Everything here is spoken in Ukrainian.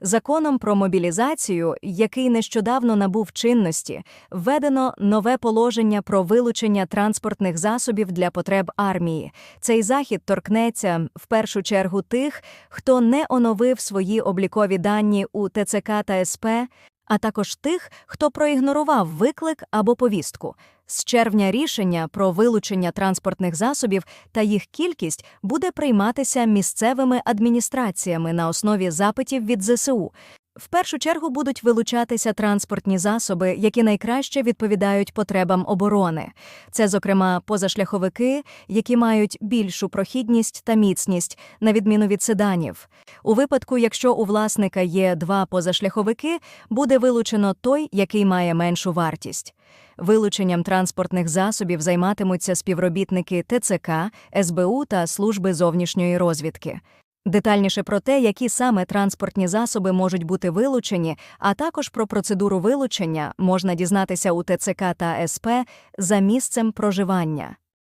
Законом про мобілізацію, який нещодавно набув чинності, введено нове положення про вилучення транспортних засобів для потреб армії. Цей захід торкнеться в першу чергу тих, хто не оновив свої облікові дані у ТЦК та СП, а також тих, хто проігнорував виклик або повістку. З червня рішення про вилучення транспортних засобів та їх кількість буде прийматися місцевими адміністраціями на основі запитів від ЗСУ. В першу чергу будуть вилучатися транспортні засоби, які найкраще відповідають потребам оборони. Це, зокрема, позашляховики, які мають більшу прохідність та міцність, на відміну від седанів. У випадку, якщо у власника є два позашляховики, буде вилучено той, який має меншу вартість. Вилученням транспортних засобів займатимуться співробітники ТЦК, СБУ та служби зовнішньої розвідки. Детальніше про те, які саме транспортні засоби можуть бути вилучені, а також про процедуру вилучення можна дізнатися у ТЦК та СП за місцем проживання.